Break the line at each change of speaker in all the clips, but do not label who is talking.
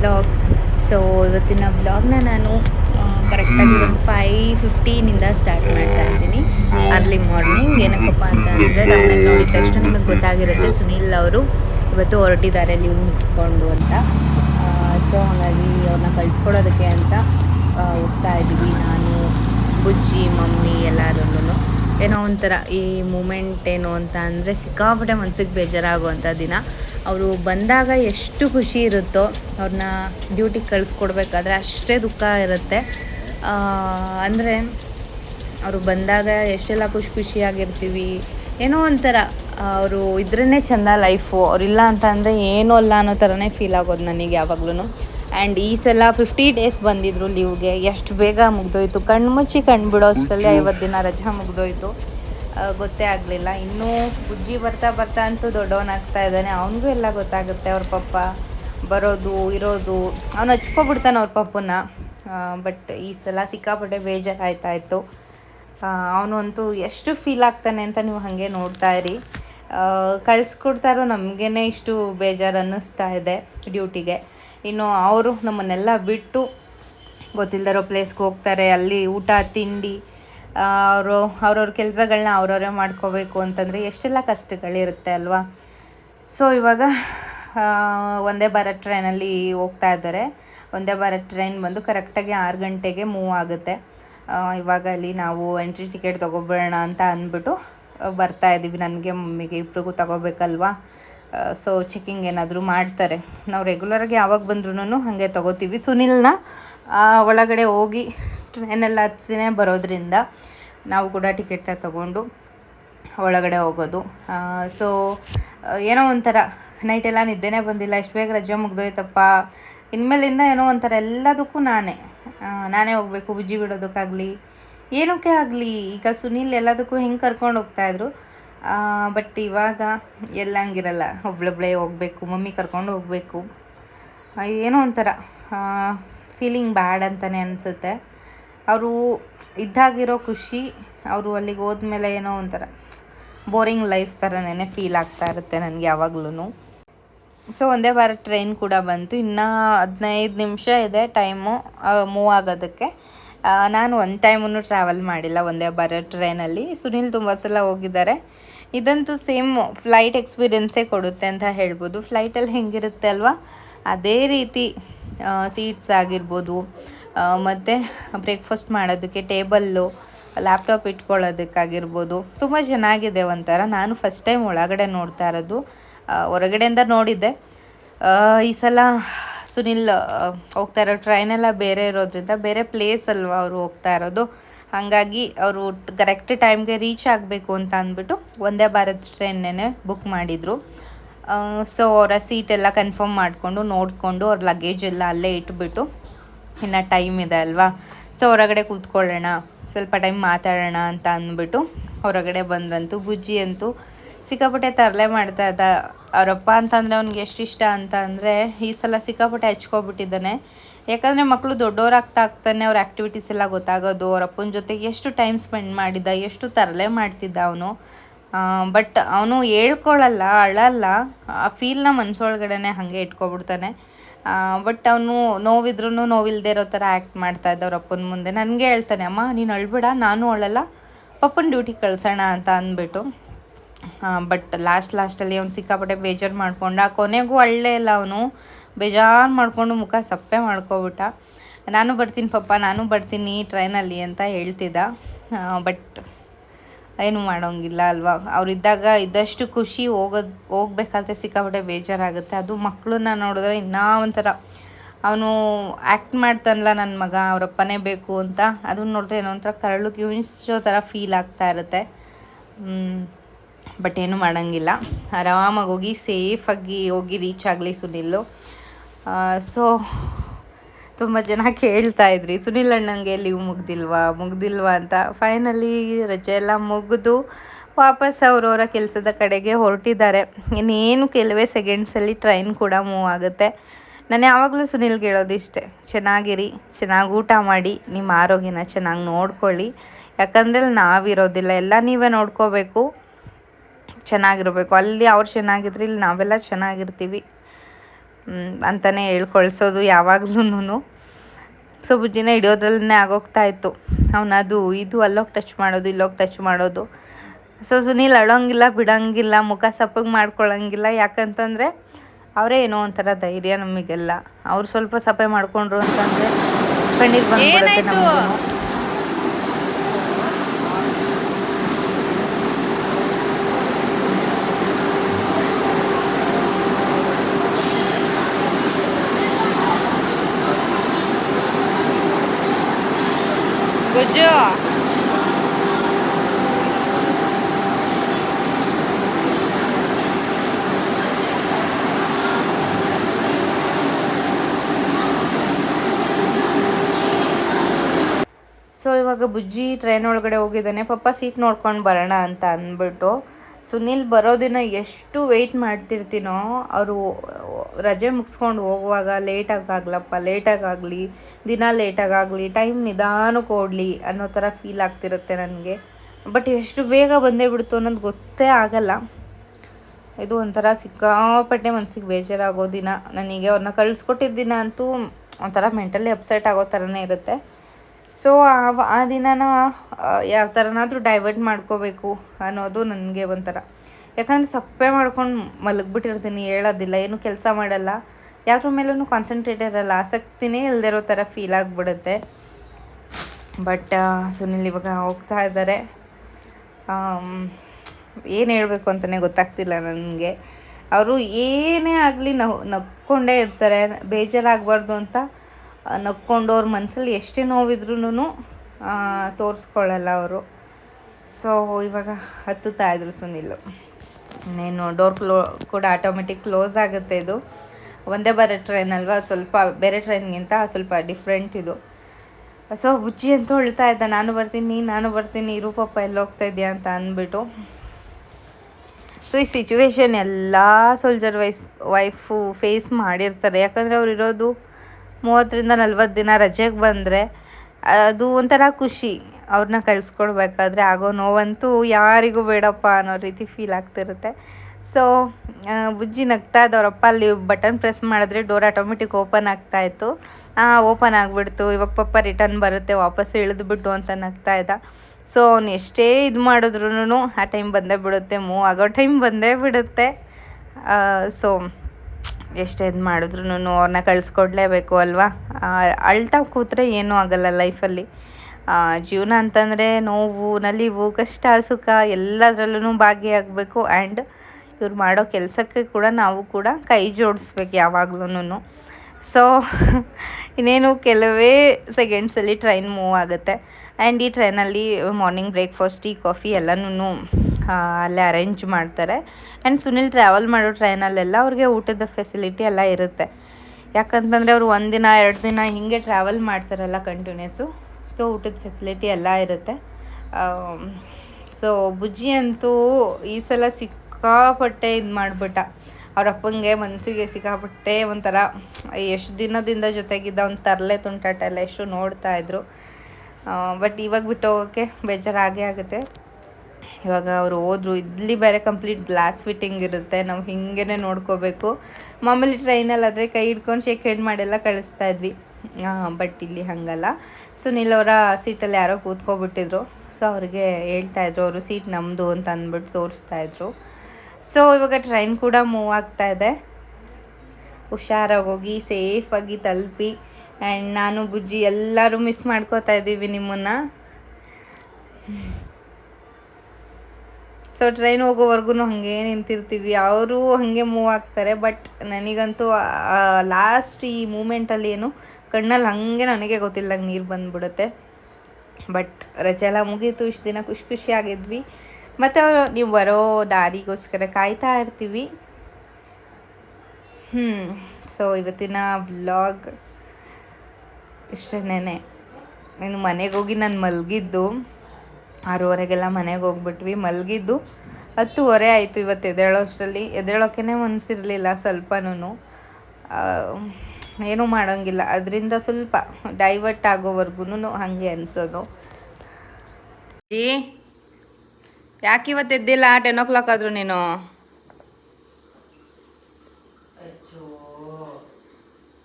Vlogs so ಇವತ್ತಿನ ವ್ಲಾಗ್ನ ನಾನು ಕರೆಕ್ಟಾಗಿ ಒಂದು ಫೈವ್ ಫಿಫ್ಟೀನಿಂದ ಸ್ಟಾರ್ಟ್ ಮಾಡ್ತಾ ಇದ್ದೀನಿ. ಅರ್ಲಿ ಮಾರ್ನಿಂಗ್ ಏನಕ್ಕಪ್ಪ ಅಂತ ಅಂದರೆ ನಮ್ಮನ್ನು ನೋಡಿದ ತಕ್ಷಣ ನಿಮಗೆ ಗೊತ್ತಾಗಿರುತ್ತೆ ಸುನೀಲ್ ಅವರು ಇವತ್ತು ಹೊರಟಿದ್ದಾರೆ ಲೀವ್ ಮುಗಿಸ್ಕೊಂಡು ಅಂತ. ಸೊ ಹಾಗಾಗಿ ಅವ್ರನ್ನ ಕಳಿಸ್ಕೊಡೋದಕ್ಕೆ ಅಂತ ಹೋಗ್ತಾ ಇದ್ದೀವಿ. ನಾನು, ಬುಜ್ಜಿ, ಮಮ್ಮಿ ಎಲ್ಲರೂ ಏನೋ ಒಂಥರ ಈ ಮೂಮೆಂಟ್ ಏನು ಅಂತ ಅಂದರೆ ಸಿಕ್ಕಾಪಟ್ಟೆ ಮನ್ಸಿಗೆ ಬೇಜಾರಾಗುವಂಥ ದಿನ. ಅವರು ಬಂದಾಗ ಎಷ್ಟು ಖುಷಿ ಇರುತ್ತೋ ಅವ್ರನ್ನ ಡ್ಯೂಟಿಗೆ ಕಳಿಸ್ಕೊಡ್ಬೇಕಾದ್ರೆ ಅಷ್ಟೇ ದುಃಖ ಇರುತ್ತೆ. ಅಂದರೆ ಅವರು ಬಂದಾಗ ಎಷ್ಟೆಲ್ಲ ಖುಷಿ ಖುಷಿಯಾಗಿರ್ತೀವಿ, ಏನೋ ಒಂಥರ ಅವರು ಇದ್ರೇ ಚೆಂದ ಲೈಫು ಅವರಿಲ್ಲ ಅಂತ ಅಂದರೆ ಏನೂ ಅಲ್ಲ ಅನ್ನೋ ಥರನೇ ಫೀಲ್ ಆಗೋದು ನನಗೆ ಯಾವಾಗ್ಲೂ ಆ್ಯಂಡ್ ಈ ಸಲ ಫಿಫ್ಟಿ ಡೇಸ್ ಬಂದಿದ್ರು ಲೀವ್ಗೆ. ಎಷ್ಟು ಬೇಗ ಮುಗ್ದೋಯ್ತು? ಕಣ್ಣು ಮುಚ್ಚಿ ಕಣ್ಣು ಬಿಡೋ ಅಷ್ಟರಲ್ಲಿ ಐವತ್ತು ದಿನ ರಜಾ ಮುಗ್ದೋಯ್ತು. ಗೊತ್ತೇ ಆಗಲಿಲ್ಲ. ಇನ್ನೂ ಬುಜ್ಜಿ ಬರ್ತಾ ಬರ್ತಾ ಅಂತೂ ದೊಡ್ಡವನಾಗ್ತಾ ಇದ್ದಾನೆ. ಅವನಿಗೂ ಎಲ್ಲ ಗೊತ್ತಾಗುತ್ತೆ ಅವ್ರ ಪಪ್ಪ. ಬರೋದು ಇರೋದು. ಅವನು ಹಚ್ಕೊಬಿಡ್ತಾನೆ ಅವ್ರ ಪಪ್ಪನ್ನ. ಬಟ್ ಈ ಸಲ ಸಿಕ್ಕಾಪಟ್ಟೆ ಬೇಜಾರಾಯ್ತಾ ಇತ್ತು ಅವನು ಅಂತೂ ಎಷ್ಟು ಫೀಲ್ ಆಗ್ತಾನೆ ಅಂತ ನೀವು ಹಾಗೆ ನೋಡ್ತಾ ಇರಿ. ಕಳಿಸ್ಕೊಡ್ತಾರೋ ನಮಗೇನೆ ಇಷ್ಟು ಬೇಜಾರು ಅನ್ನಿಸ್ತಾ ಇದೆ ಡ್ಯೂಟಿಗೆ ಇನ್ನು ಅವರು ನಮ್ಮನ್ನೆಲ್ಲ ಬಿಟ್ಟು ಗೊತ್ತಿಲ್ಲದಿರೋ ಪ್ಲೇಸ್ಗೆ ಹೋಗ್ತಾರೆ. ಅಲ್ಲಿ ಊಟ, ತಿಂಡಿ ಅವರು, ಅವ್ರವ್ರ ಕೆಲಸಗಳನ್ನ ಅವ್ರವರೇ ಮಾಡ್ಕೋಬೇಕು ಅಂತಂದರೆ ಎಷ್ಟೆಲ್ಲ ಕಷ್ಟಗಳಿರುತ್ತೆ ಅಲ್ವಾ? ಸೊ ಇವಾಗ ಒಂದೇ ಭಾರತ್ ಟ್ರೈನಲ್ಲಿ ಹೋಗ್ತಾ ಇದ್ದಾರೆ. ಒಂದೇ ಭಾರತ್ ಟ್ರೈನ್ ಬಂದು ಕರೆಕ್ಟಾಗಿ ಆರು ಗಂಟೆಗೆ ಮೂವ್ ಆಗುತ್ತೆ. ಇವಾಗ ಅಲ್ಲಿ ನಾವು ಎಂಟ್ರಿ ಟಿಕೆಟ್ ತೊಗೊಬೇಡ ಅಂತ ಅಂದ್ಬಿಟ್ಟು ಬರ್ತಾ ಇದ್ದೀವಿ ನನಗೆ, ಮಮ್ಮಿಗೆ, ಇಬ್ರಿಗೂ ತಗೋಬೇಕಲ್ವಾ? ಸೊ ಚೆಕಿಂಗ್ ಏನಾದರೂ ಮಾಡ್ತಾರೆ. ನಾವು ರೆಗ್ಯುಲರಾಗಿ ಯಾವಾಗ ಬಂದ್ರೂ ಹಾಗೆ ತೊಗೋತೀವಿ. ಸುನಿಲ್ನ ಒಳಗಡೆ ಹೋಗಿ ಟ್ರೈನೆಲ್ಲ ಹತ್ತಿನೇ ಬರೋದ್ರಿಂದ ನಾವು ಕೂಡ ಟಿಕೆಟ್ನ ತೊಗೊಂಡು ಒಳಗಡೆ ಹೋಗೋದು. ಸೊ ಏನೋ ಒಂಥರ ನೈಟೆಲ್ಲ ನಿದ್ದೆನೇ ಬಂದಿಲ್ಲ. ಎಷ್ಟು ಬೇಗ ರಜೆ ಮುಗ್ದೋಯ್ತಪ್ಪ. ಇನ್ಮೇಲಿಂದ ಏನೋ ಒಂಥರ ಎಲ್ಲದಕ್ಕೂ ನಾನೇ. ನಾನೇ ಹೋಗಬೇಕು ಬುಜ್ಜಿ ಬಿಡೋದಕ್ಕಾಗಲಿ, ಏನಕ್ಕೆ ಆಗಲಿ. ಈಗ ಸುನೀಲ್ ಎಲ್ಲದಕ್ಕೂ ಹೆಂಗೆ ಕರ್ಕೊಂಡು ಹೋಗ್ತಾಯಿದ್ರು ಬಟ್ ಇವಾಗ ಎಲ್ಲ ಹಂಗಿರಲ್ಲ. ಒಬ್ಳೊಬ್ಳೆ ಹೋಗಬೇಕು, ಮಮ್ಮಿ ಕರ್ಕೊಂಡು ಹೋಗಬೇಕು. ಏನೋ ಒಂಥರ ಫೀಲಿಂಗ್ ಬ್ಯಾಡ್ ಅಂತಲೇ ಅನಿಸುತ್ತೆ. ಅವರು ಇದ್ದಾಗಿರೋ ಖುಷಿ, ಅವರು ಅಲ್ಲಿಗೆ ಹೋದ್ಮೇಲೆ ಏನೋ ಒಂಥರ ಬೋರಿಂಗ್ ಲೈಫ್ ಥರನೇ ಫೀಲ್ ಆಗ್ತಾ ಇರುತ್ತೆ ನನಗೆ ಯಾವಾಗ್ಲೂ ಸೊ ಒಂದೇ ಬಾರ ಟ್ರೈನ್ ಕೂಡ ಬಂತು. ಇನ್ನೂ ಹದಿನೈದು ನಿಮಿಷ ಇದೆ ಟೈಮು ಮೂವ್ ಆಗೋದಕ್ಕೆ. ನಾನು ಒಂದು ಟೈಮನ್ನು ಟ್ರಾವೆಲ್ ಮಾಡಿಲ್ಲ, ಒಂದೇ ಬಾರ ಟ್ರೈನಲ್ಲಿ ಸುನಿಲ್ ತುಂಬ ಸಲ ಹೋಗಿದ್ದಾರೆ. ಇದಂತೂ ಸೇಮ್ ಫ್ಲೈಟ್ ಎಕ್ಸ್ಪೀರಿಯನ್ಸೇ ಕೊಡುತ್ತೆ ಅಂತ ಹೇಳ್ಬೋದು. ಫ್ಲೈಟಲ್ಲಿ ಹೆಂಗಿರುತ್ತೆ ಅಲ್ವಾ? ಅದೇ ರೀತಿ ಸೀಟ್ಸ್ ಆಗಿರ್ಬೋದು ಮತ್ತು ಬ್ರೇಕ್ಫಾಸ್ಟ್ ಮಾಡೋದಕ್ಕೆ ಟೇಬಲ್ಲು ಲ್ಯಾಪ್ಟಾಪ್ ಇಟ್ಕೊಳ್ಳೋದಕ್ಕಾಗಿರ್ಬೋದು. ತುಂಬ ಚೆನ್ನಾಗಿದೆ ಒಂಥರ. ನಾನು ಫಸ್ಟ್ ಟೈಮ್ ಒಳಗಡೆ ನೋಡ್ತಾ ಇರೋದು. ಹೊರಗಡೆಯಿಂದ ನೋಡಿದ್ದೆ. ಈ ಸಲ ಸುನಿಲ್ ಹೋಗ್ತಾ ಇರೋ ಟ್ರೈನೆಲ್ಲ ಬೇರೆ ಇರೋದ್ರಿಂದ ಬೇರೆ ಪ್ಲೇಸ್ ಅಲ್ವಾ ಅವರು ಹೋಗ್ತಾ ಇರೋದು. ಹಾಗಾಗಿ ಅವರು ಕರೆಕ್ಟ್ ಟೈಮ್ಗೆ ರೀಚ್ ಆಗಬೇಕು ಅಂತ ಅಂದ್ಬಿಟ್ಟು ಒಂದೇ ಭಾರತ್ ಟ್ರೈನ್ನೇ ಬುಕ್ ಮಾಡಿದರು. ಸೊ ಅವರ ಸೀಟ್ ಎಲ್ಲ ಕನ್ಫರ್ಮ್ ಮಾಡಿಕೊಂಡು ನೋಡಿಕೊಂಡು ಅವ್ರ ಲಗೇಜ್ ಎಲ್ಲ ಅಲ್ಲೇ ಇಟ್ಬಿಟ್ಟು ಇನ್ನು ಟೈಮ್ ಇದೆ ಅಲ್ವಾ? ಸೊ ಹೊರಗಡೆ ಕೂತ್ಕೊಳ್ಳೋಣ, ಸ್ವಲ್ಪ ಟೈಮ್ ಮಾತಾಡೋಣ ಅಂತ ಅಂದ್ಬಿಟ್ಟು ಹೊರಗಡೆ ಬಂದ್ರಂತೂ ಬುಜ್ಜಿ ಅಂತೂ ಸಿಕ್ಕಾಪಟ್ಟೆ ತರಲೆ ಮಾಡ್ತಾ ಇದ್ದ. ಅವರಪ್ಪ ಅಂತಂದರೆ ಅವ್ನಿಗೆ ಎಷ್ಟು ಇಷ್ಟ ಅಂತ ಅಂದರೆ ಈ ಸಲ ಸಿಕ್ಕಾಪಟ್ಟೆ ಹಚ್ಕೊಬಿಟ್ಟಿದ್ದಾನೆ. ಯಾಕಂದರೆ ಮಕ್ಕಳು ದೊಡ್ಡವರಾಗ್ತಾ ಆಗ್ತಾನೆ ಅವ್ರ ಆ್ಯಕ್ಟಿವಿಟೀಸ್ ಎಲ್ಲ ಗೊತ್ತಾಗೋದು, ಅವ್ರ ಅಪ್ಪನ ಜೊತೆಗೆ ಎಷ್ಟು ಟೈಮ್ ಸ್ಪೆಂಡ್ ಮಾಡಿದ್ದ ಎಷ್ಟು ತರಲೆ ಮಾಡ್ತಿದ್ದ ಅವನು. ಬಟ್ ಅವನು ಹೇಳ್ಕೊಳ್ಳಲ್ಲ ಅಳಲ್ಲ. ಆ ಫೀಲ್ನ ಮನಸ್ಸೊಳಗಡೆ ಹಾಗೆ ಇಟ್ಕೊಬಿಡ್ತಾನೆ. ಬಟ್ ಅವನು ನೋವಿದ್ರೂ ನೋವಿಲ್ಲದೆ ಇರೋ ಥರ ಆ್ಯಕ್ಟ್ ಮಾಡ್ತಾ ಇದ್ದ ಅವ್ರ ಅಪ್ಪನ ಮುಂದೆ. ನನಗೆ ಹೇಳ್ತಾನೆ, ಅಮ್ಮ, ನೀನು ಅಳ್ಬೇಡ, ನಾನು ಅಳಲ್ಲ. ಪಪ್ಪನ ಡ್ಯೂಟಿ ಕಳ್ಸೋಣ ಅಂತ ಅಂದ್ಬಿಟ್ಟು. ಬಟ್ ಲಾಸ್ಟ್ ಲಾಸ್ಟಲ್ಲಿ ಅವ್ನು ಸಿಕ್ಕಾಪಟ್ಟೆ ಬೇಜಾರು ಮಾಡ್ಕೊಂಡ, ಕೊನೆಗೂ ಅಳ್ಳೇ ಇಲ್ಲ ಅವನು. ಬೇಜಾರು ಮಾಡಿಕೊಂಡು ಮುಖ ಸಪ್ಪೆ ಮಾಡ್ಕೊಬಿಟ್ಟ. ನಾನು ಬರ್ತೀನಿ ಪಪ್ಪ, ನಾನು ಬರ್ತೀನಿ ಟ್ರೈನಲ್ಲಿ ಅಂತ ಹೇಳ್ತಿದ್ದ. ಬಟ್ ಏನು ಮಾಡೋಂಗಿಲ್ಲ ಅಲ್ವಾ. ಅವರಿದ್ದಾಗ ಇದ್ದಷ್ಟು ಖುಷಿ ಹೋಗೋದು, ಹೋಗ್ಬೇಕಾದ್ರೆ ಸಿಕ್ಕಾಪಟ್ಟೆ ಬೇಜಾರಾಗುತ್ತೆ. ಅದು ಮಕ್ಕಳನ್ನ ನೋಡಿದ್ರೆ ಇನ್ನೂ ಒಂಥರ. ಅವನು ಆ್ಯಕ್ಟ್ ಮಾಡ್ತಾನಲ್ಲ ನನ್ನ ಮಗ ಅವರಪ್ಪನೇ ಬೇಕು ಅಂತ. ಅದನ್ನ ನೋಡಿದ್ರೆ ಏನೋ ಒಂಥರ ಕರಳು ಕ್ಯೂನ್ಸೋ ಥರ ಫೀಲ್ ಆಗ್ತಾ ಇರುತ್ತೆ. ಬಟ್ ಏನು ಮಾಡೋಂಗಿಲ್ಲ. ಆರಾಮಾಗಿ ಹೋಗಿ ಸೇಫಾಗಿ ಹೋಗಿ ರೀಚ್ ಆಗಲಿ ಸುನಿಲ್ಲು. ಸೊ ತುಂಬ ಜನ ಕೇಳ್ತಾ ಇದ್ರಿ, ಸುನಿಲ್ ಅಣ್ಣಂಗೆ ಲೀವ್ ಮುಗ್ದಿಲ್ವಾ ಮುಗ್ದಿಲ್ವಾ ಅಂತ. ಫೈನಲಿ ರಜೆ ಎಲ್ಲ ಮುಗಿದು ವಾಪಸ್ ಅವರವರ ಕೆಲಸದ ಕಡೆಗೆ ಹೊರಟಿದ್ದಾರೆ. ಇನ್ನೇನು ಕೆಲವೇ ಸೆಕೆಂಡ್ಸಲ್ಲಿ ಟ್ರೈನ್ ಕೂಡ ಮೂವ್ ಆಗುತ್ತೆ. ನಾನು ಯಾವಾಗಲೂ ಸುನಿಲ್ಗೆ ಹೇಳೋದಿಷ್ಟೇ ಚೆನ್ನಾಗಿರಿ, ಚೆನ್ನಾಗಿ ಊಟ ಮಾಡಿ ನಿಮ್ಮ ಆರೋಗ್ಯನ ಚೆನ್ನಾಗಿ ನೋಡ್ಕೊಳ್ಳಿ. ಯಾಕಂದರೆ ನಾವಿರೋದಿಲ್ಲ, ಎಲ್ಲ ನೀವೇ ನೋಡ್ಕೋಬೇಕು, ಚೆನ್ನಾಗಿರಬೇಕು. ಅಲ್ಲಿ ಅವ್ರು ಚೆನ್ನಾಗಿದ್ರೆ ಇಲ್ಲಿ ನಾವೆಲ್ಲ ಚೆನ್ನಾಗಿರ್ತೀವಿ. ಅಂತಲೇ ಹೇಳ್ಕೊಳ್ಸೋದು ಯಾವಾಗ್ಲೂ ಸೊ ಬುಜ್ಜಿನ ಹಿಡಿಯೋದ್ರಲ್ಲೇ ಆಗೋಗ್ತಾ ಇತ್ತು. ಅವನದು ಇದು ಅಲ್ಲೋಗಿ ಟಚ್ ಮಾಡೋದು ಇಲ್ಲೋಗಿ ಟಚ್ ಮಾಡೋದು. ಸೊ ಸುನೀಲ್ ಅಳೋಂಗಿಲ್ಲ ಬಿಡೋಂಗಿಲ್ಲ ಮುಖ ಸಪ್ಪಗೆ ಮಾಡ್ಕೊಳ್ಳೋಂಗಿಲ್ಲ ಯಾಕಂತಂದರೆ ಅವರೇ ಏನೋ ಒಂಥರ ಧೈರ್ಯ ನಮಗೆಲ್ಲ ಅವ್ರು ಸ್ವಲ್ಪ ಸಪ್ಪೆ ಮಾಡಿಕೊಂಡ್ರು ಅಂತಂದರೆ ಕಣ್ಣೀರು ಬಂದ್ಬಿಡುತ್ತೆ ನಮಗೂ ಗುಜ್ಜು ಸೊ ಇವಾಗ ಬುಜ್ಜಿ ಟ್ರೈನ್ ಒಳಗಡೆ ಹೋಗಿದ್ದಾನೆ. ಪಪ್ಪ ಸೀಟ್ ನೋಡ್ಕೊಂಡು ಬರೋಣ ಅಂತ ಅಂದ್ಬಿಟ್ಟು ಸುನಿಲ್ ಬರೋ ದಿನ ಎಷ್ಟು ವೆಯ್ಟ್ ಮಾಡ್ತಿರ್ತೀನೋ, ಅವರು ರಜೆ ಮುಗಿಸ್ಕೊಂಡು ಹೋಗುವಾಗ ಲೇಟಾಗಾಗ್ಲಪ್ಪ ಲೇಟಾಗಾಗಲಿ ದಿನ ಲೇಟಾಗಲಿ ಟೈಮ್ ನಿಧಾನಕ್ಕೆ ಓಡಲಿ ಅನ್ನೋ ಥರ ಫೀಲ್ ಆಗ್ತಿರುತ್ತೆ ನನಗೆ. ಬಟ್ ಎಷ್ಟು ಬೇಗ ಬಂದೇ ಬಿಡ್ತು ಅನ್ನೋದು ಗೊತ್ತೇ ಆಗಲ್ಲ. ಇದು ಒಂಥರ ಸಿಕ್ಕಾಪಟ್ಟೆ ಮನಸ್ಸಿಗೆ ಬೇಜಾರಾಗೋ ದಿನ. ನನಗೆ ಅವ್ರನ್ನ ಕಳಿಸ್ಕೊಟ್ಟಿದ್ದ ದಿನ ಅಂತೂ ಒಂಥರ ಮೆಂಟಲಿ ಅಪ್ಸೆಟ್ ಆಗೋ ಥರನೇ ಇರುತ್ತೆ. ಸೊ ಆ ದಿನನ ಯಾವ ಥರನಾದರೂ ಡೈವರ್ಟ್ ಮಾಡ್ಕೋಬೇಕು ಅನ್ನೋದು ನನಗೆ ಒಂಥರ. ಯಾಕಂದರೆ ಸಪ್ಪೆ ಮಾಡ್ಕೊಂಡು ಮಲಗಿಬಿಟ್ಟಿರ್ತೀನಿ, ಹೇಳೋದಿಲ್ಲ, ಏನು ಕೆಲಸ ಮಾಡಲ್ಲ. ಯಾವ್ದ್ರ ಮೇಲೂ ಕಾನ್ಸಂಟ್ರೇಟ್ ಇರಲ್ಲ, ಆಸಕ್ತಿನೇ ಇಲ್ದಿರೋ ಥರ ಫೀಲ್ ಆಗಿಬಿಡುತ್ತೆ. ಬಟ್ ಸುನಿಲ್ ಇವಾಗ ಹೋಗ್ತಾ ಇದ್ದಾರೆ. ಏನು ಹೇಳಬೇಕು ಅಂತಲೇ ಗೊತ್ತಾಗ್ತಿಲ್ಲ ನನಗೆ. ಅವರು ಏನೇ ಆಗಲಿ ನಕ್ಕೊಂಡೇ ಇರ್ತಾರೆ, ಬೇಜಾರಾಗಬಾರ್ದು ಅಂತ. ನಕ್ಕೊಂಡು ಅವ್ರ ಮನಸ್ಸಲ್ಲಿ ಎಷ್ಟೇ ನೋವಿದ್ರೂ ತೋರಿಸ್ಕೊಳ್ಳಲ್ಲ ಅವರು. ಸೊ ಇವಾಗ ಹತ್ತುತ್ತಾ ಇದ್ರು ಸುನಿಲ್. ಇನ್ನೇನು ಡೋರ್ ಕ್ಲೋ ಕೂಡ ಆಟೋಮೆಟಿಕ್ ಕ್ಲೋಸ್ ಆಗುತ್ತೆ ಇದು. ಒಂದೇ ಬರೋ ಟ್ರೈನ್ ಅಲ್ವಾ? ಸ್ವಲ್ಪ ಬೇರೆ ಟ್ರೈನ್ಗಿಂತ ಸ್ವಲ್ಪ ಡಿಫ್ರೆಂಟ್ ಇದು. ಸೊ ಬುಜ್ಜಿ ಅಂತ ಹೇಳ್ತಾ ಇದ್ದ, ನಾನು ಬರ್ತೀನಿ ನಾನು ಬರ್ತೀನಿ, ರೂಪಪ್ಪ ಎಲ್ಲ ಹೋಗ್ತಾ ಇದೆಯಾ? ಅಂತ ಅಂದ್ಬಿಟ್ಟು. ಸೊ ಈ ಸಿಚುವೇಶನ್ ಎಲ್ಲ ಸೋಲ್ಜರ್ ವೈಸ್ ವೈಫು ಫೇಸ್ ಮಾಡಿರ್ತಾರೆ. ಯಾಕಂದರೆ ಅವ್ರು ಇರೋದು ಮೂವತ್ತರಿಂದ ನಲ್ವತ್ತು ದಿನ ರಜೆಗೆ ಬಂದರೆ ಅದು ಒಂಥರ ಖುಷಿ. ಅವ್ರನ್ನ ಕಳಿಸ್ಕೊಡ್ಬೇಕಾದ್ರೆ ಆಗೋ ನೋವಂತೂ ಯಾರಿಗೂ ಬೇಡಪ್ಪ ಅನ್ನೋ ರೀತಿ ಫೀಲ್ ಆಗ್ತಿರುತ್ತೆ. ಸೊ ಬುಜ್ಜಿ ನಗ್ತಾ ಇದ್ದವ್ರಪ್ಪ ಅಲ್ಲಿ ಬಟನ್ ಪ್ರೆಸ್ ಮಾಡಿದ್ರೆ ಡೋರ್ ಆಟೋಮೆಟಿಕ್ ಓಪನ್ ಆಗ್ತಾಯಿತ್ತು ಓಪನ್ ಆಗಿಬಿಡ್ತು. ಇವಾಗ ಪಪ್ಪ ರಿಟರ್ನ್ ಬರುತ್ತೆ ವಾಪಸ್ ಇಳಿದ್ಬಿಟ್ಟು ಅಂತ ನಗ್ತಾ ಇದ್ದ. ಸೊ ಅವ್ನು ಎಷ್ಟೇ ಇದು ಮಾಡಿದ್ರು ಆ ಟೈಮ್ ಬಂದೇ ಬಿಡುತ್ತೆ ಮೂವ್ ಆಗೋ ಟೈಮ್ ಬಂದೇ ಬಿಡುತ್ತೆ. ಸೊ ಎಷ್ಟೇ ಇದು ಮಾಡಿದ್ರು ಅವ್ರನ್ನ ಕಳಿಸ್ಕೊಡ್ಲೇಬೇಕು ಅಲ್ವಾ? ಅಳ್ತಾ ಕೂತ್ರೆ ಏನೂ ಆಗಲ್ಲ ಲೈಫಲ್ಲಿ. ಜೀವನ ಅಂತಂದರೆ ನೋವು, ನಲಿವು, ಕಷ್ಟ, ಸುಖ ಎಲ್ಲದರಲ್ಲೂ ಭಾಗಿಯಾಗಬೇಕು. ಆ್ಯಂಡ್ ಇವ್ರು ಮಾಡೋ ಕೆಲಸಕ್ಕೆ ಕೂಡ ನಾವು ಕೂಡ ಕೈ ಜೋಡಿಸ್ಬೇಕು ಯಾವಾಗ್ಲೂ ಸೊ, ಇನ್ನೇನು ಕೆಲವೇ ಸೆಕೆಂಡ್ಸಲ್ಲಿ ಟ್ರೈನ್ ಮೂವ್ ಆಗುತ್ತೆ. ಆ್ಯಂಡ್ ಈ ಟ್ರೈನಲ್ಲಿ ಮಾರ್ನಿಂಗ್ ಬ್ರೇಕ್ಫಾಸ್ಟ್, ಟೀ, ಕಾಫಿ ಎಲ್ಲನೂ ಅಲ್ಲೇ ಅರೇಂಜ್ ಮಾಡ್ತಾರೆ. ಆ್ಯಂಡ್ ಸುನಿಲ್ ಟ್ರಾವೆಲ್ ಮಾಡೋ ಟ್ರೈನಲ್ಲೆಲ್ಲ ಅವ್ರಿಗೆ ಊಟದ ಫೆಸಿಲಿಟಿ ಎಲ್ಲ ಇರುತ್ತೆ. ಯಾಕಂತಂದರೆ ಅವರು ಒಂದಿನ ಎರಡು ದಿನ ಹೀಗೆ ಟ್ರಾವೆಲ್ ಮಾಡ್ತಾರಲ್ಲ ಕಂಟಿನ್ಯೂಸು ಸೊ ಊಟದ ಫೆಸಿಲಿಟಿ ಎಲ್ಲ ಇರುತ್ತೆ. ಸೊ ಬುಜ್ಜಿ ಅಂತೂ ಈ ಸಲ ಸಿಕ್ಕಾಪಟ್ಟೆ ಇದು ಮಾಡಿಬಿಟ್ಟ. ಅವ್ರ ಅಪ್ಪಂಗೆ ಮನಸ್ಸಿಗೆ ಸಿಕ್ಕಾಪಟ್ಟೆ ಒಂಥರ ಎಷ್ಟು ದಿನದಿಂದ ಜೊತೆಗಿದ್ದ ಒಂದು ತರಲೆ ತುಂಟಾಟ ಎಲ್ಲ ಎಷ್ಟು ನೋಡ್ತಾ ಇದ್ರು. ಬಟ್ ಇವಾಗ ಬಿಟ್ಟು ಹೋಗೋಕ್ಕೆ ಬೇಜಾರಾಗೇ ಆಗುತ್ತೆ. ಇವಾಗ ಅವರು ಹೋದ್ರು, ಇಲ್ಲಿ ಬೇರೆ ಕಂಪ್ಲೀಟ್ ಗ್ಲಾಸ್ ಫಿಟ್ಟಿಂಗ್ ಇರುತ್ತೆ, ನಾವು ಹಿಂಗೇನೆ ನೋಡ್ಕೋಬೇಕು. ಮಾಮೂಲಿ ಟ್ರೈನಲ್ಲಾದರೆ ಕೈ ಹಿಡ್ಕೊಂಡು ಶೇಕ್ ಹೆಡ್ ಮಾಡೆಲ್ಲ ಕಳಿಸ್ತಾ ಇದ್ವಿ. ಬಟ್ ಇಲ್ಲಿ ಹಾಗಲ್ಲ. ಸುನಿಲ್ ಅವರ ಸೀಟಲ್ಲಿ ಯಾರೋ ಕೂತ್ಕೊಬಿಟ್ಟಿದ್ರು. ಸೊ ಅವ್ರಿಗೆ ಹೇಳ್ತಾಯಿದ್ರು ಅವರು ಸೀಟ್ ನಮ್ಮದು ಅಂತ ಅಂದ್ಬಿಟ್ಟು ತೋರಿಸ್ತಾ ಇದ್ರು. ಸೊ ಇವಾಗ ಟ್ರೈನ್ ಕೂಡ ಮೂವ್ ಆಗ್ತಾ ಇದೆ. ಹುಷಾರಾಗಿ ಹೋಗಿ ಸೇಫಾಗಿ ತಲುಪಿ ಆ್ಯಂಡ್ ನಾನು, ಬುಜ್ಜಿ ಎಲ್ಲರೂ ಮಿಸ್ ಮಾಡ್ಕೋತಾ ಇದ್ದೀವಿ ನಿಮ್ಮನ್ನು. ಸೊ ಟ್ರೈನ್ ಹೋಗೋವರೆಗೂ ಹಾಗೆ ನಿಂತಿರ್ತೀವಿ. ಅವರು ಹಾಗೆ ಮೂವ್ ಆಗ್ತಾರೆ. ಬಟ್ ನನಗಂತೂ ಲಾಸ್ಟ್ ಈ ಮೂಮೆಂಟಲ್ಲಿ ಏನು, ಕಣ್ಣಲ್ಲಿ ಹಾಗೆ ನನಗೆ ಗೊತ್ತಿಲ್ಲ ನೀರು ಬಂದುಬಿಡುತ್ತೆ. ಬಟ್ ರಜೆ ಎಲ್ಲ ಮುಗೀತು. ಇಷ್ಟು ದಿನ ಖುಷಿ ಖುಷಿಯಾಗಿದ್ವಿ ಮತ್ತು ನೀವು ಬರೋ ದಾರಿಗೋಸ್ಕರ ಕಾಯ್ತಾ ಇರ್ತೀವಿ. ಹ್ಞೂ ಸೊ ಇವತ್ತಿನ ವ್ಲಾಗ್ ಇಷ್ಟೇನೆ ಇನ್ನು ಮನೆಗೆ ಹೋಗಿ ನಾನು ಮಲಗಿದ್ದು. ಆರೂವರೆಗೆಲ್ಲ ಮನೆಗೆ ಹೋಗ್ಬಿಟ್ವಿ ಮಲಗಿದ್ದು ಹತ್ತುವರೆ ಆಯಿತು ಇವತ್ತು ಎದ್ದೇಳೋಷ್ಟರಲ್ಲಿ. ಅಷ್ಟರಲ್ಲಿ ಎದ್ದೇಳೋಕೆ ಮನಸ್ಸಿರಲಿಲ್ಲ ಸ್ವಲ್ಪನೂ ಏನೂ ಮಾಡೋಂಗಿಲ್ಲ. ಅದರಿಂದ ಸ್ವಲ್ಪ ಡೈವರ್ಟ್ ಆಗೋವರೆಗೂ ಹಾಗೆ ಅನಿಸೋದು. ಏ ಯಾಕೆ ಇವತ್ತು ಎದ್ದಿಲ್ಲ? ಟೆನ್ ಓ ಕ್ಲಾಕ್ ಆದರೂ ನೀನು?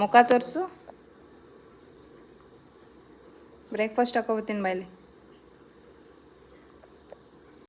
ಮುಖ ತೋರಿಸು. ಬ್ರೇಕ್ಫಾಸ್ಟ್ ಹಾಕೋಬತ್ತೀನಿ ಬಾಯ್ಲಿ